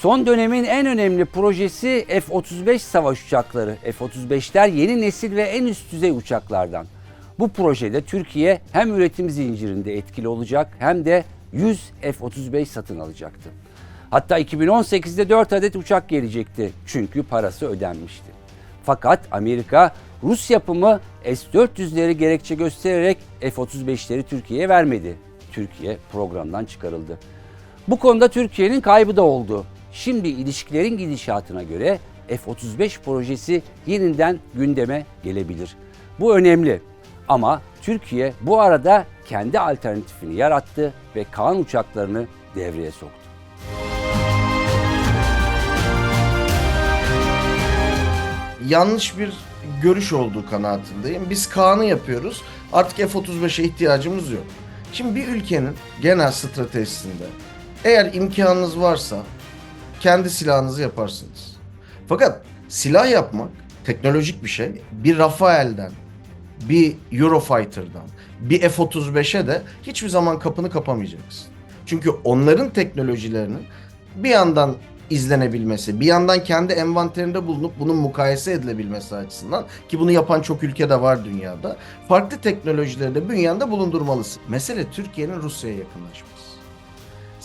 Son dönemin en önemli projesi F-35 savaş uçakları. F-35'ler yeni nesil ve en üst düzey uçaklardan. Bu projede Türkiye hem üretim zincirinde etkili olacak hem de 100 F-35 satın alacaktı. Hatta 2018'de 4 adet uçak gelecekti çünkü parası ödenmişti. Fakat Amerika Rus yapımı S-400'leri gerekçe göstererek F-35'leri Türkiye'ye vermedi. Türkiye programdan çıkarıldı. Bu konuda Türkiye'nin kaybı da oldu. Şimdi ilişkilerin gidişatına göre F-35 projesi yeniden gündeme gelebilir. Bu önemli. Ama Türkiye bu arada kendi alternatifini yarattı ve Kaan uçaklarını devreye soktu. yanlış bir görüş olduğu kanaatindeyim. Biz Kaan'ı yapıyoruz. Artık F-35'e ihtiyacımız yok. Şimdi bir ülkenin genel stratejisinde eğer imkanınız varsa kendi silahınızı yaparsınız. Fakat silah yapmak teknolojik bir şey. Bir Rafael'den, bir Eurofighter'dan, bir F-35'e de hiçbir zaman kapını kapamayacaksın. Çünkü onların teknolojilerinin bir yandan izlenebilmesi, bir yandan kendi envanterinde bulunup bunun mukayese edilebilmesi açısından ki bunu yapan çok ülke de var dünyada. Farklı teknolojileri de bünyende bulundurmalısın. Mesele Türkiye'nin Rusya'ya yakınlaşması.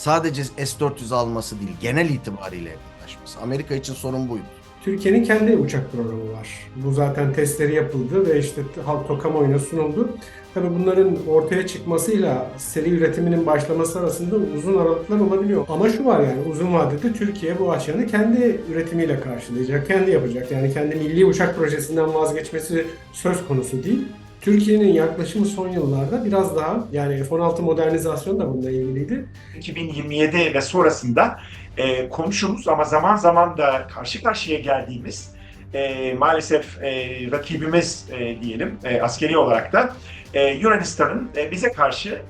Sadece S-400 alması değil, genel itibariyle yakınlaşması. Amerika için sorun buydu. Türkiye'nin kendi uçak programı var. Bu zaten testleri yapıldı ve işte halk kamuoyuna sunuldu. Tabii bunların ortaya çıkmasıyla seri üretiminin başlaması arasında uzun aralıklar olabiliyor. Ama şu var yani uzun vadede Türkiye bu açığını kendi üretimiyle karşılayacak, kendi yapacak. Yani kendi milli uçak projesinden vazgeçmesi söz konusu değil. Türkiye'nin yaklaşımı son yıllarda biraz daha yani F-16 modernizasyonu da bununla ilgiliydi. 2027 ve sonrasında e, konuşuruz ama zaman zaman da karşı karşıya geldiğimiz e, maalesef e, rakibimiz e, diyelim e, askeri olarak da e, Yunanistan'ın e, bize karşı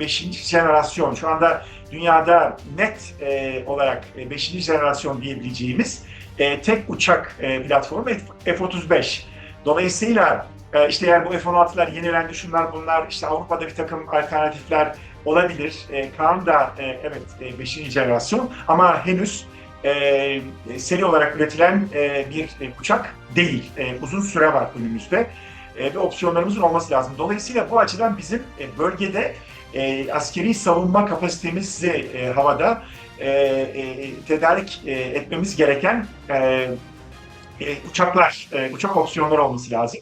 5. jenerasyon şu anda dünyada net e, olarak 5. jenerasyon diyebileceğimiz e, tek uçak e, platformu F-35. Dolayısıyla e, işte yani bu F-16'lar yenilendi şunlar bunlar işte Avrupa'da bir takım alternatifler olabilir. E, Kaan da e, evet 5. jenerasyon ama henüz e, seri olarak üretilen e, bir e, uçak değil. E, uzun süre var önümüzde e, ve opsiyonlarımızın olması lazım. Dolayısıyla bu açıdan bizim e, bölgede e, askeri savunma kapasitemizi e, havada e, e, tedarik e, etmemiz gereken e, e, uçaklar, e, uçak opsiyonları olması lazım.